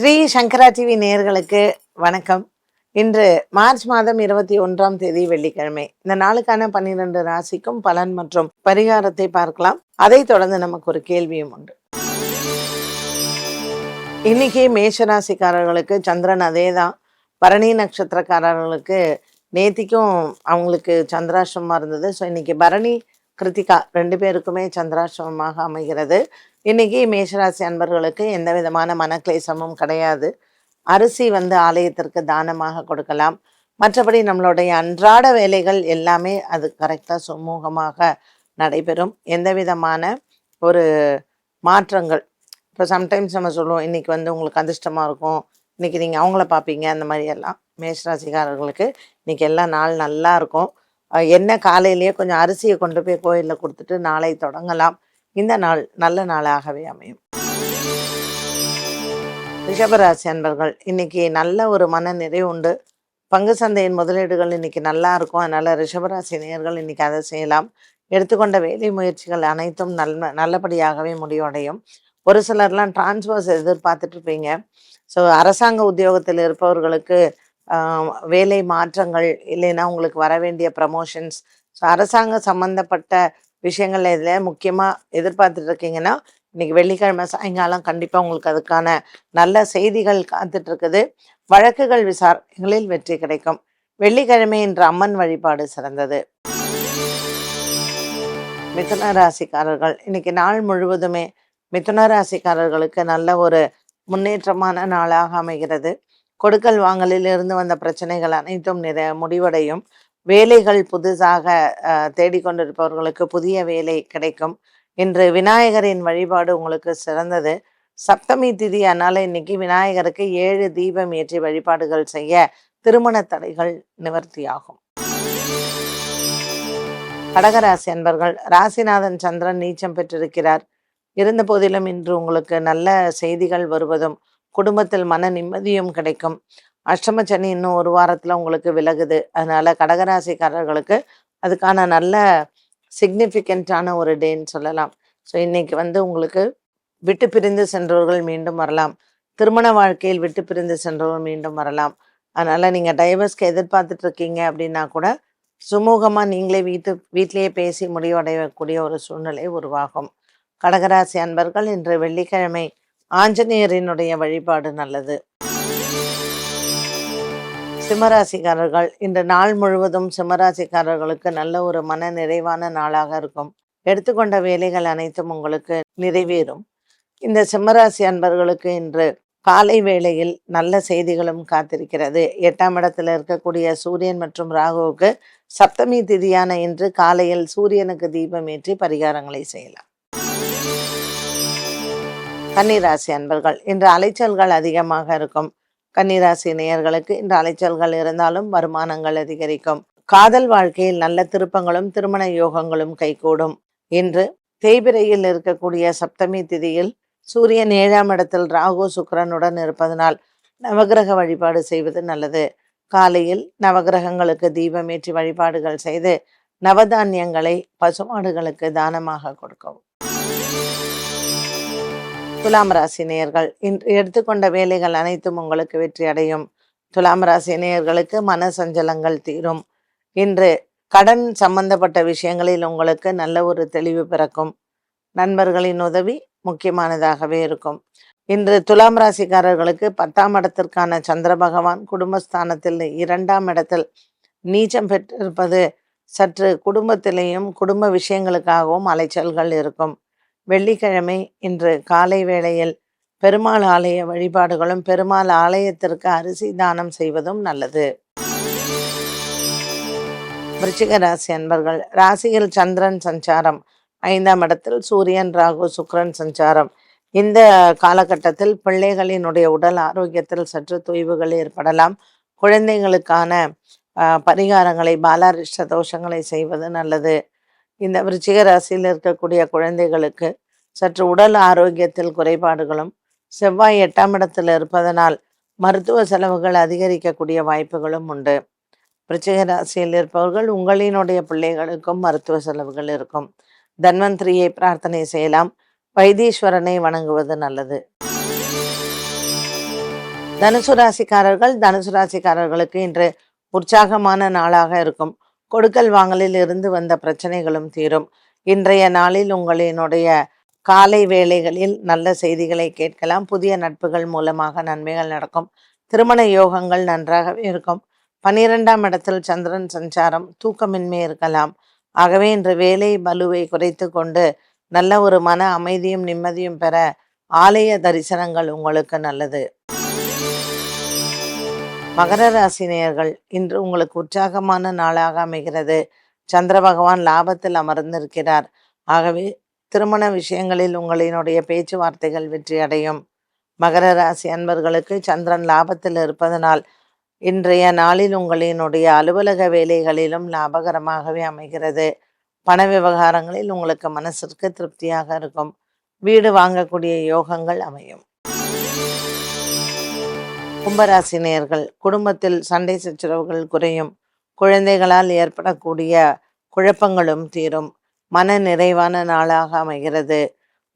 ஸ்ரீ சங்கரா TV நேயர்களுக்கு வணக்கம். இன்று மார்ச் மாதம் இருபத்தி ஒன்றாம் தேதி வெள்ளிக்கிழமை. இந்த நாளுக்கான பன்னிரண்டு ராசிக்கும் பலன் மற்றும் பரிகாரத்தை பார்க்கலாம். அதைத் தொடர்ந்து நமக்கு ஒரு கேள்வியும் உண்டு. இன்னைக்கு மேஷராசிக்காரர்களுக்கு சந்திரன் அதே தான் பரணி நட்சத்திரக்காரர்களுக்கு நேத்திக்கும் அவங்களுக்கு சந்திராசிரமமாக இருந்தது. ஸோ இன்னைக்கு பரணி கிருத்திகா ரெண்டு பேருக்குமே சந்திராசிரமமாக அமைகிறது. இன்னைக்கு மேஷராசி அன்பர்களுக்கு எந்த விதமான மனக்லேசமும் கிடையாது. அரிசி வந்து ஆலயத்திற்கு தானமாக கொடுக்கலாம். மற்றபடி நம்மளுடைய அன்றாட வேலைகள் எல்லாமே அது கரெக்டாக சுமூகமாக நடைபெறும். எந்த விதமான ஒரு மாற்றங்கள் இப்போ சம்டைம்ஸ் நம்ம சொல்லுவோம் இன்னைக்கு வந்து உங்களுக்கு அதிர்ஷ்டமாக இருக்கும். இன்னைக்கு நீங்கள் அவங்கள பார்ப்பீங்க. அந்த மாதிரி எல்லாம் மேஷராசிக்காரர்களுக்கு இன்னைக்கு எல்லாம் நாள் நல்லா இருக்கும். என்ன காலையிலேயே கொஞ்சம் அரிசியை கொண்டு போய் கோயிலில் கொடுத்துட்டு நாளை தொடங்கலாம். இந்த நாள் நல்ல நாளாகவே அமையும். ரிஷபராசி அன்பர்கள் இன்னைக்கு நல்ல ஒரு மன நிறைவு உண்டு. பங்கு சந்தையின் முதலீடுகள் இன்னைக்கு நல்லா இருக்கும். அதனால ரிஷபராசி நேயர்கள் இன்னைக்கு அதை செய்யலாம். எடுத்துக்கொண்ட வேலை முயற்சிகள் அனைத்தும் நல் நல்லபடியாகவே முடிவடையும். ஒரு சிலர்லாம் டிரான்ஸ்ஃபர்ஸ் எதிர்பார்த்துட்டு இருப்பீங்க. ஸோ அரசாங்க உத்தியோகத்தில் இருப்பவர்களுக்கு வேலை மாற்றங்கள் இல்லைன்னா உங்களுக்கு வர வேண்டிய ப்ரமோஷன்ஸ் ஸோ அரசாங்க சம்பந்தப்பட்ட விஷயங்கள் இதில் முக்கியமாக எதிர்பார்த்துட்டு இருக்கீங்கன்னா இன்னைக்கு வெள்ளிக்கிழமை சாயங்காலம் கண்டிப்பாக உங்களுக்கு அதுக்கான நல்ல செய்திகள் காத்துட்ருக்குது. வழக்குகள் விசாரணைகளில் வெற்றி கிடைக்கும். வெள்ளிக்கிழமை இன்று அம்மன் வழிபாடு சிறந்தது. மிதுன ராசிக்காரர்கள் இன்னைக்கு நாள் முழுவதுமே மிதுன ராசிக்காரர்களுக்கு நல்ல ஒரு முன்னேற்றமான நாளாக அமைகிறது. கொடுக்கல் வாங்கலில் இருந்து வந்த பிரச்சனைகள் அனைத்தும் நிற முடிவடையும். வேலைகள் புதுசாக தேடிக்கொண்டிருப்பவர்களுக்கு புதிய வேலை கிடைக்கும். இன்று விநாயகரின் வழிபாடு உங்களுக்கு சிறந்தது. சப்தமி திதி அதனால இன்னைக்கு விநாயகருக்கு ஏழு தீபம் ஏற்றி வழிபாடுகள் செய்ய திருமண தடைகள் நிவர்த்தியாகும். கடகராசி அன்பர்கள் ராசிநாதன் சந்திரன் நீச்சம் பெற்றிருக்கிறார். இருந்த போதிலும் இன்று உங்களுக்கு நல்ல செய்திகள் வருவதும் குடும்பத்தில் மன நிம்மதியும் கிடைக்கும். அஷ்டம சனி இன்னும் ஒரு வாரத்தில் உங்களுக்கு விலகுது. அதனால கடகராசிக்காரர்களுக்கு அதுக்கான நல்ல சிக்னிஃபிகண்ட்டான ஒரு டேன்னு சொல்லலாம். ஸோ இன்னைக்கு வந்து உங்களுக்கு விட்டு பிரிந்து சென்றவர்கள் மீண்டும் வரலாம். திருமண வாழ்க்கையில் விட்டு பிரிந்து சென்றவர்கள் மீண்டும் வரலாம். அதனால் நீங்கள் டைவர்ஸ்க்கு எதிர்பார்த்துட்டு இருக்கீங்க அப்படின்னா கூட சுமூகமாக நீங்களே வீட்டு வீட்டிலேயே பேசி முடிவடையக்கூடிய ஒரு சூழ்நிலை உருவாகும். கடகராசி அன்பர்கள் இன்று வெள்ளிக்கிழமை ஆஞ்சநேயரினுடைய வழிபாடு நல்லது. சிம்மராசிக்காரர்கள் இந்த நாள் முழுவதும் சிம்மராசிக்காரர்களுக்கு நல்ல ஒரு மன நிறைவான நாளாக இருக்கும். எடுத்துக்கொண்ட வேலைகள் அனைத்தும் உங்களுக்கு நிறைவேறும். இந்த சிம்மராசி அன்பர்களுக்கு இன்று காலை வேளையில் நல்ல செய்திகளும் காத்திருக்கிறது. எட்டாம் இடத்துல இருக்கக்கூடிய சூரியன் மற்றும் ராகுவுக்கு சப்தமி திதியான இன்று காலையில் சூரியனுக்கு தீபம் ஏற்றி பரிகாரங்களை செய்யலாம். கன்னிராசி அன்பர்கள் இன்று அலைச்சல்கள் அதிகமாக இருக்கும். கன்னிராசி நேயர்களுக்கு இன்று அலைச்சல்கள் இருந்தாலும் வருமானங்கள் அதிகரிக்கும். காதல் வாழ்க்கையில் நல்ல திருப்பங்களும் திருமண யோகங்களும் கைகூடும். இன்று தேய்பிரையில் இருக்கக்கூடிய சப்தமி திதியில் சூரியன் ஏழாம் இடத்தில் ராகு சுக்கரனுடன் இருப்பதனால் நவகிரக வழிபாடு செய்வது நல்லது. காலையில் நவகிரகங்களுக்கு தீபமேற்றி வழிபாடுகள் செய்து நவதானியங்களை பசுமாடுகளுக்கு தானமாக கொடுக்கவும். துலாம் ராசி நேயர்கள் இன்று எடுத்துக்கொண்ட வேலைகள் அனைத்தும் உங்களுக்கு வெற்றி அடையும். துலாம் ராசி நேயர்களுக்கு மன சஞ்சலங்கள் தீரும். இன்று கடன் சம்பந்தப்பட்ட விஷயங்களில் உங்களுக்கு நல்ல ஒரு தெளிவு பிறக்கும். நண்பர்களின் உதவி முக்கியமானதாகவே இருக்கும். இன்று துலாம் ராசிக்காரர்களுக்கு பத்தாம் இடத்திற்கான சந்திர பகவான் குடும்பஸ்தானத்தில் இரண்டாம் இடத்தில் நீச்சம் பெற்றிருப்பது சற்று குடும்பத்திலேயும் குடும்ப விஷயங்களுக்காகவும் அலைச்சல்கள் இருக்கும். வெள்ளிக்கிழமை இன்று காலை வேளையில் பெருமாள் ஆலய வழிபாடுகளும் பெருமாள் ஆலயத்திற்கு அரிசி தானம் செய்வதும் நல்லது. விருச்சிக ராசி அன்பர்கள் ராசியில் சந்திரன் சஞ்சாரம் ஐந்தாம் இடத்தில் சூரியன் ராகு சுக்ரன் சஞ்சாரம். இந்த காலகட்டத்தில் பிள்ளைகளினுடைய உடல் ஆரோக்கியத்தில் சற்று தொய்வுகள் ஏற்படலாம். குழந்தைகளுக்கான பரிகாரங்களை பாலாரிஷ்ட தோஷங்களை செய்வது நல்லது. இந்த விருச்சிக ராசியில் இருக்கக்கூடிய குழந்தைகளுக்கு சற்று உடல் ஆரோக்கியத்தில் குறைபாடுகளும் செவ்வாய் எட்டாம் இடத்தில் இருப்பதனால் மருத்துவ செலவுகள் அதிகரிக்கக்கூடிய வாய்ப்புகளும் உண்டு. விருச்சிக ராசியில் இருப்பவர்கள் உங்களினுடைய பிள்ளைகளுக்கும் மருத்துவ செலவுகள் இருக்கும். தன்வந்திரியை பிரார்த்தனை செய்யலாம். வைத்தீஸ்வரனை வணங்குவது நல்லது. தனுசு ராசிக்காரர்கள் தனுசு ராசிக்காரர்களுக்கு இன்று உற்சாகமான நாளாக இருக்கும். கொடுக்கல் வாங்கலில் இருந்து வந்த பிரச்சனைகளும் தீரும். இன்றைய நாளில் உங்களினுடைய காலை வேளைகளில் நல்ல செய்திகளை கேட்கலாம். புதிய நட்புகள் மூலமாக நன்மைகள் நடக்கும். திருமண யோகங்கள் நன்றாகவே இருக்கும். பனிரெண்டாம் இடத்தில் சந்திரன் சஞ்சாரம் தூக்கமின்மை இருக்கலாம். ஆகவே இன்று வேலை பலுவை குறைத்து கொண்டு நல்ல ஒரு மன அமைதியும் நிம்மதியும் பெற ஆலய தரிசனங்கள் உங்களுக்கு நல்லது. மகர ராசினியர்கள் இன்று உங்களுக்கு உற்சாகமான நாளாக அமைகிறது. சந்திர பகவான் லாபத்தில் அமர்ந்திருக்கிறார். ஆகவே திருமண விஷயங்களில் உங்களினுடைய பேச்சுவார்த்தைகள் வெற்றியடையும் மகர ராசி அன்பர்களுக்கு சந்திரன் லாபத்தில் இருப்பதனால் இன்றைய நாளில் உங்களினுடைய அலுவலக வேலைகளிலும் லாபகரமாகவே அமைகிறது. பண விவகாரங்களில் உங்களுக்கு மனசிற்கு திருப்தியாக இருக்கும். வீடு வாங்கக்கூடிய யோகங்கள் அமையும். கும்பராசினியர்கள் குடும்பத்தில் சண்டை சச்சரவுகள் குறையும். குழந்தைகளால் ஏற்படக்கூடிய குழப்பங்களும் தீரும். மன நிறைவான நாளாக அமைகிறது.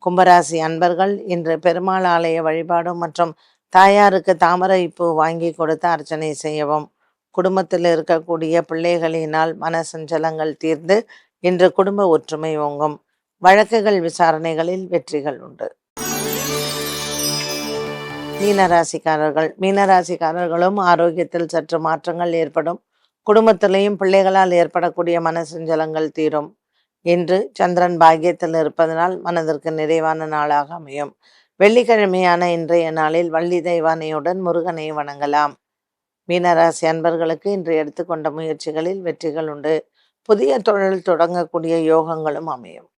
கும்பராசி அன்பர்கள் இன்று பெருமாள் ஆலய வழிபாடும் மற்றும் தாயாருக்கு தாமரை பூ வாங்கி கொடுத்து அர்ச்சனை செய்யவும். குடும்பத்தில் இருக்கக்கூடிய பிள்ளைகளினால் மன சஞ்சலங்கள் தீர்ந்து இன்று குடும்ப ஒற்றுமை ஓங்கும். வழக்குகள் விசாரணைகளில் வெற்றிகள் உண்டு. மீனராசிக்காரர்கள். மீனராசிக்காரர்களும் ஆரோக்கியத்தில் சற்று மாற்றங்கள் ஏற்படும். குடும்பத்திலையும் பிள்ளைகளால் ஏற்படக்கூடிய மன சஞ்சலங்கள் தீரும். இன்று சந்திரன் பாக்கியத்தில் இருப்பதனால் மனதிற்கு நிறைவான நாளாக அமையும். வெள்ளிக்கிழமையான இன்றைய நாளில் வள்ளி தெய்வானையுடன் முருகனை வணங்கலாம். மீனராசி அன்பர்களுக்கு இன்று எடுத்துக்கொண்ட முயற்சிகளில் வெற்றிகள் உண்டு. புதிய தொழில் தொடங்கக்கூடிய யோகங்களும் அமையும்.